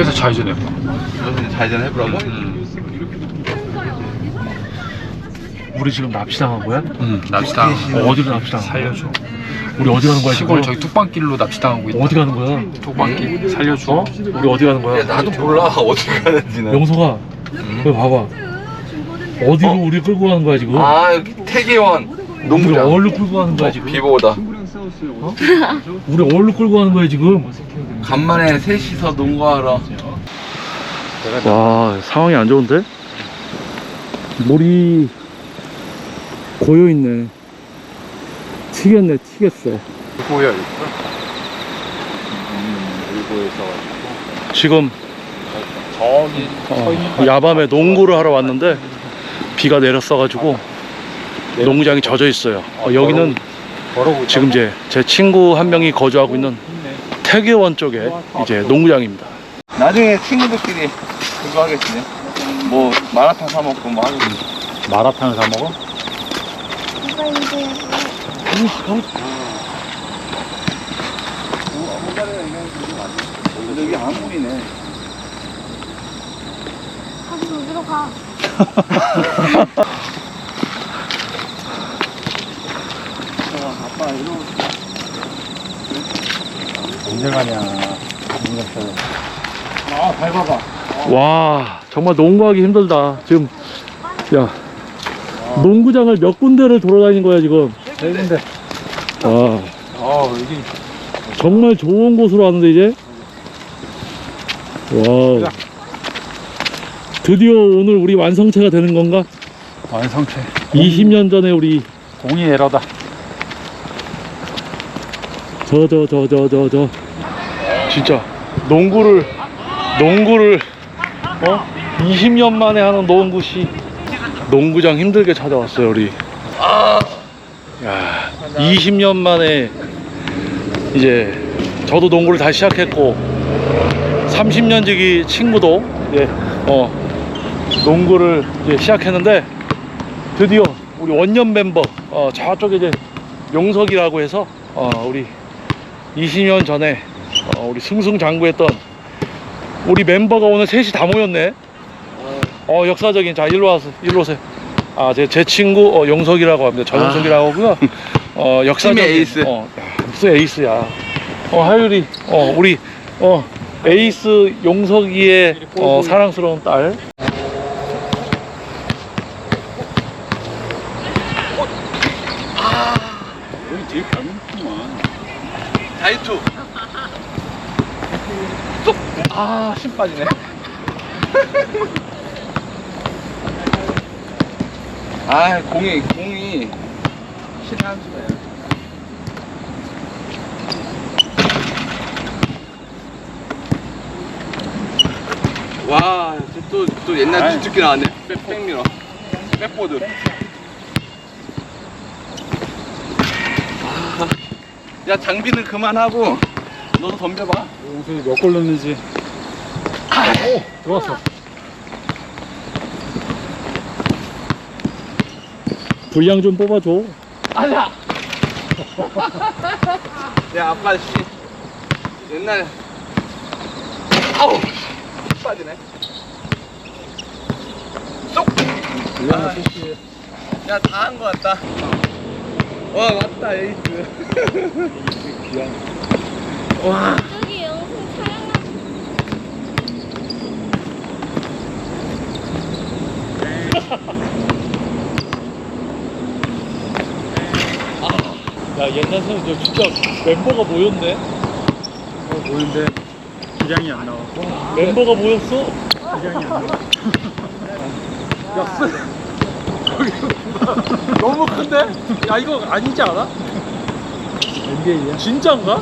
그래서 좌회전 해봐. 좌회전 해보라고? 우리 지금 납치당한 거야? 응, 납치당. 어, 어디로 납치당한 거야? 살려줘. 우리 어디 가는 거야 시골 지금? 저기 뚝방길로 납치당하고 있다. 어디 가는 거야? 뚝방길 살려줘. 어? 우리 어디 가는 거야? 야, 나도 몰라 어디 가는지는 영석아, 여기 봐봐. 어디로 우리 끌고 가는 거야 지금? 아 여기 태계원 우리 농구장 어디로 끌고 가는 거야 지금? 비보다 우리 어디로 끌고 가는 거야 지금? 간만에 셋이서 농구하러 와 상황이 안 좋은데? 물이 고여 있네. 튀겠네, 튀겠어. 뭐야 이거? 지금 저기 어, 야밤에 농구를 하러 왔는데 비가 내렸어가지고 농구장이 젖어 있어요. 어, 여기는 걸어오고 지금 이제 제 친구 한 명이 거주하고 있는 태계원 쪽에 이제 농구장입니다. 나중에 친구들끼리 그거 하겠지. 뭐 마라탕 사 먹고 뭐 하겠지. 마라탕을 사 먹어? 여기 안 보이네. 다시 어디로 가? 언제 가냐? 아 밟아봐. 와 정말 농구하기 힘들다. 지금 야 농구장을 몇 군데를 돌아다닌 거야 지금. 네 군데. 와 아 여기 정말 좋은 곳으로 왔는데 이제. 와 드디어 오늘 우리 완성체가 되는 건가? 완성체. 20년 전에 우리 공이 에러다. 저 저 저 저 저 저. 진짜. 농구를 농구를 어? 20년 만에 하는 농구시 농구장 힘들게 찾아왔어요 우리. 야 20년 만에 이제 저도 농구를 다시 시작했고 30년 지기 친구도 예, 어 농구를 이제 시작했는데 드디어 우리 원년 멤버 어 저쪽에 이제 용석이라고 해서 어 우리 20년 전에 어, 우리 승승장구했던 우리 멤버가 오늘 셋이 다 모였네. 어 역사적인 자 일로 와서 일로 오세요. 아제 제 친구 어, 용석이라고 합니다. 전용석이라고 하고요. 어 역사적인 팀의 에이스. 어 야, 무슨 에이스야. 어 하율이 어 우리 어 에이스 용석이의 어, 사랑스러운 딸. 여기 되게 밝은구만. 다이투 쏙아힘 빠지네 아 공이 공이 실한 수가야 와, 또, 또 옛날 뒤집기 나왔네. 백, 백미러. 백보드. 야, 장비는 그만하고, 너도 덤벼봐. 용석이 몇골 넣는지. 오 들어왔어. 분량 좀 뽑아줘. 아야! 야, 아빠, 씨. 옛날에. 아우! 씨, 빠지네. 쏙! 아, 씨. 야, 다 한 거 같다. 와, 맞다, 에이스. 와. 저기 영수 촬영 야 옛날 생각 저 진짜 멤버가 모였네. 어 보이는데 기량이 안 나왔고. 멤버가 모였어. 기량이 안 나와. 너무 큰데? 야 이거 아니지 않아? NBA야. 진짜인가?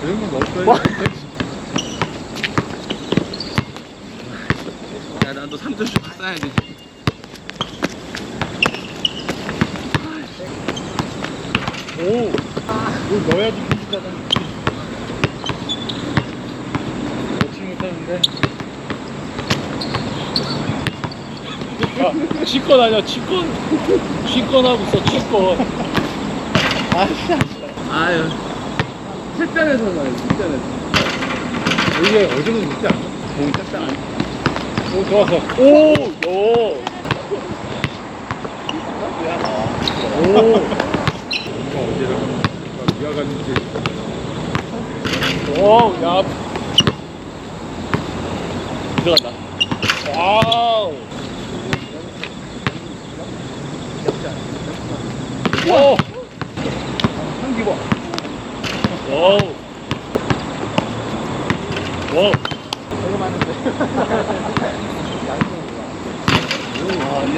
그런 건 거야. 야, 나도 3점씩 쏴야지. 오. 이거 넣어야지 괜찮잖아. 넣지 못하는데. 야 치권 아니야 치권. 치권 하고 있어 치권. 아유. 실전에서 나요, 실전에서. 이게 어제는 있지? 공 짝짝 안. 오, 좋았어. 오! 오! 오! 어제랑. 오! 야! 들어간다. 와우! 오! 한기 봐. 와우! 와우! 저거 맞는데. 아, 예.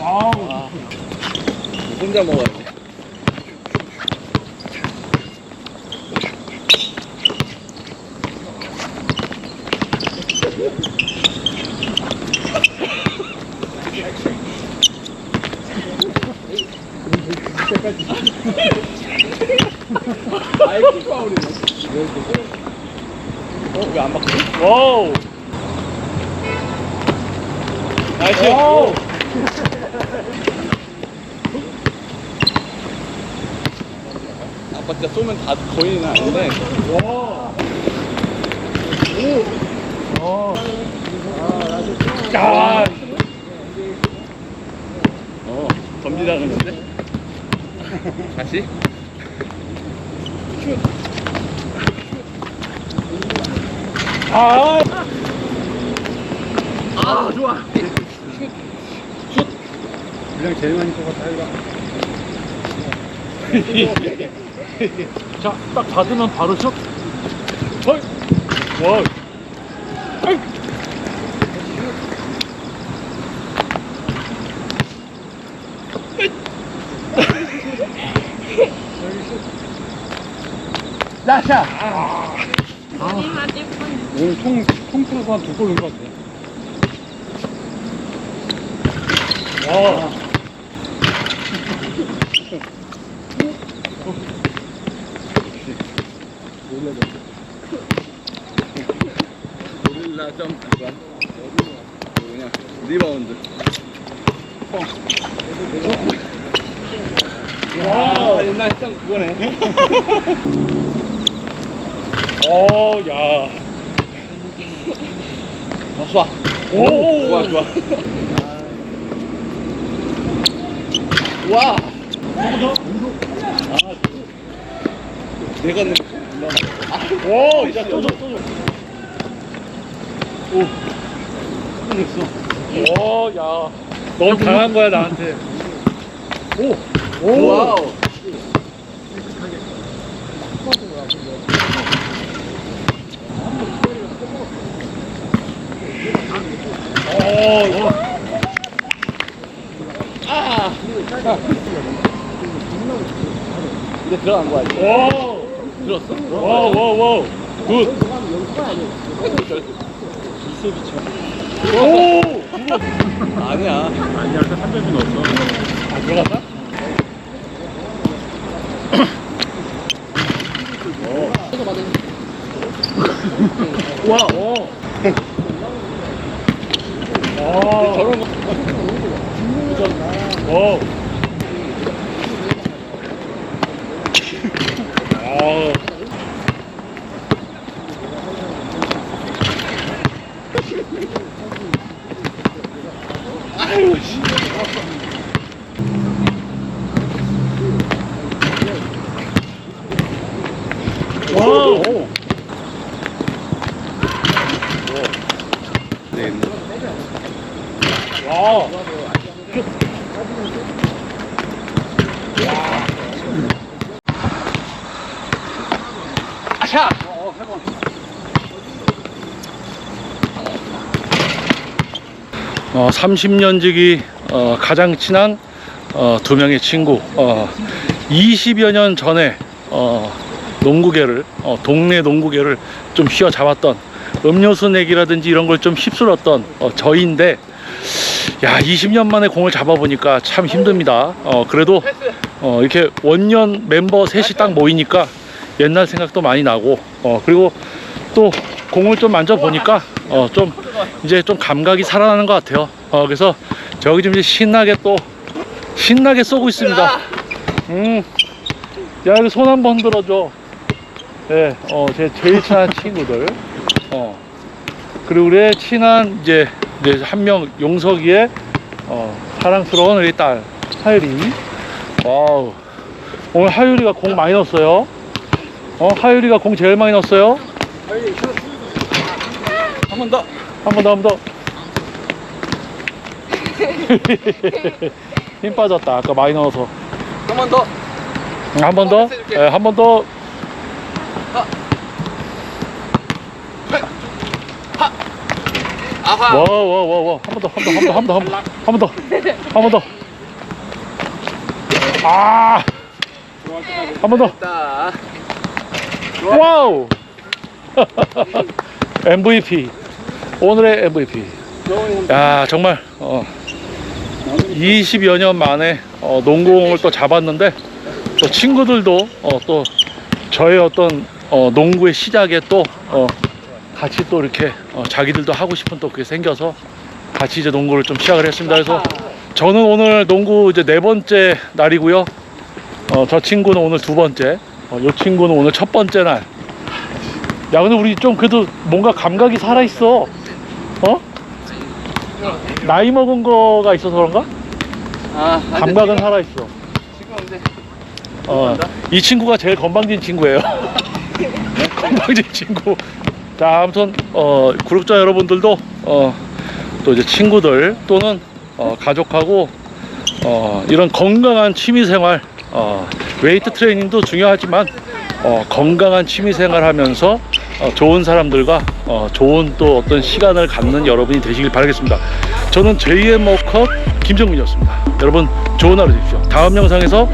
와우! 혼자 먹어 야 돼. 아이 킥파울이네. 어? 왜안 바뀌지? 와우! 나이스! 아빠 진짜 쏘면 다 거의 나는데. 와! 오! 야! 어, 덤비라는데? 다시? 아! 아, 좋아. 그냥 제일 많이 뽑았다. 자, 딱 받으면 바로 슛. 헐! 와! 아이! 나샤! 이 맞을 뻔. 오늘 통, 통틀어서 한두 골 넣은 것 같아. 와! 고릴라 점프. 뭐냐? 리바운드. 와, 옛날 했던 그거네. 어, 야. 어, 쏴. 오! 좋아, 좋아. 와! 내가 내 오, 이제 또 줘, 또 줘. 오. 오, 야. 너무 강한 거야, 나한테. 오! 오! 와우. 오! 아! 이제 들어간 거야, 이제. 오! 들었어? 와우, 와우, 와우. 굿. 오! 아니야. 아니야, 아까 3점이 넣었어. 아, 들어갔나? 와, 오. 아, 저런 거. 오. 아. 아유, 씨. 와우. 네. 와. 아샤! 어, 30년 지기 어, 가장 친한 어, 두 명의 친구. 어, 20여 년 전에 어, 농구계를 어, 동네 농구계를 좀 휘어잡았던 음료수 내기라든지 이런 걸 좀 휩쓸었던 어, 저인데 야 20년 만에 공을 잡아보니까 참 힘듭니다. 어, 그래도 어, 이렇게 원년 멤버 셋이 딱 모이니까 옛날 생각도 많이 나고 어, 그리고 또 공을 좀 만져보니까 어, 좀 이제 좀 감각이 살아나는 것 같아요. 어, 그래서 저기 좀 이제 신나게 또 신나게 쏘고 있습니다. 음, 야 이거 손 한번 들어줘. 예, 어, 제 제일 친한 친구들. 어, 그리고 우리의 친한 이제 이제 한 명 용석이의 어, 사랑스러운 우리 딸 하율이. 와우. 오늘 하율이가 공 많이 넣었어요. 어, 하율이가 공 제일 많이 넣었어요. 한 번 더. 한 번 더, 한 번 더. 힘 빠졌다. 아까 많이 넣어서. 한 번 더. 한 번 더. 해줄게. 네, 한번 더. 아하. 와, 와, 와, 와. 한 번 더, 한 번 더, 한 번 더, 한 번 더, 한 번 더. 한 번 더. 아! 한 번 더. 됐다. 와우! MVP. 오늘의 MVP. 야, 정말, 어, 20여 년 만에 어, 농구공을 또 잡았는데, 또 친구들도 어, 또 저의 어떤 어, 농구의 시작에 또 어, 같이 또 이렇게 어, 자기들도 하고 싶은 또 그게 생겨서 같이 이제 농구를 좀 시작을 했습니다. 그래서 저는 오늘 농구 이제 네 번째 날이고요. 어, 저 친구는 오늘 두 번째, 어, 이 친구는 오늘 첫 번째 날. 야, 근데 우리 좀 그래도 뭔가 감각이 살아있어. 어? 나이 먹은 거가 있어서 그런가? 아, 감각은 살아있어. 지금 근데 어, 이 친구가 제일 건방진 친구예요. 건방진 친구. 자, 아무튼 어, 구독자 여러분들도 어, 또 이제 친구들 또는 어, 가족하고 어, 이런 건강한 취미 생활, 어, 웨이트 트레이닝도 중요하지만 어, 건강한 취미 생활 하면서 어, 좋은 사람들과 어, 좋은 또 어떤 시간을 갖는 여러분이 되시길 바라겠습니다. 저는 JM 워컷 김정민이었습니다. 여러분 좋은 하루 되십시오. 다음 영상에서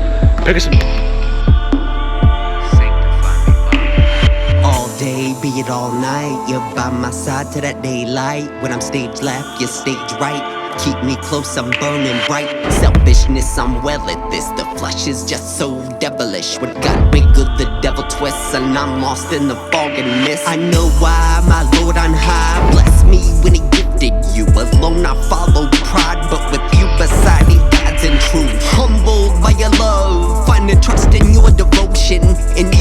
뵙겠습니다. Be it all night. You're by my side to that daylight. When I'm stage left, you're stage right. Keep me close, I'm burning bright. Selfishness, I'm well at this. The flesh is just so devilish. What got wiggled, the devil twists, and I'm lost in the fog and mist. I know why my Lord on high blessed me when He gifted you. Alone, I follow pride, but with you beside me, God's in truth. Humbled by your love, finding trust in your devotion. And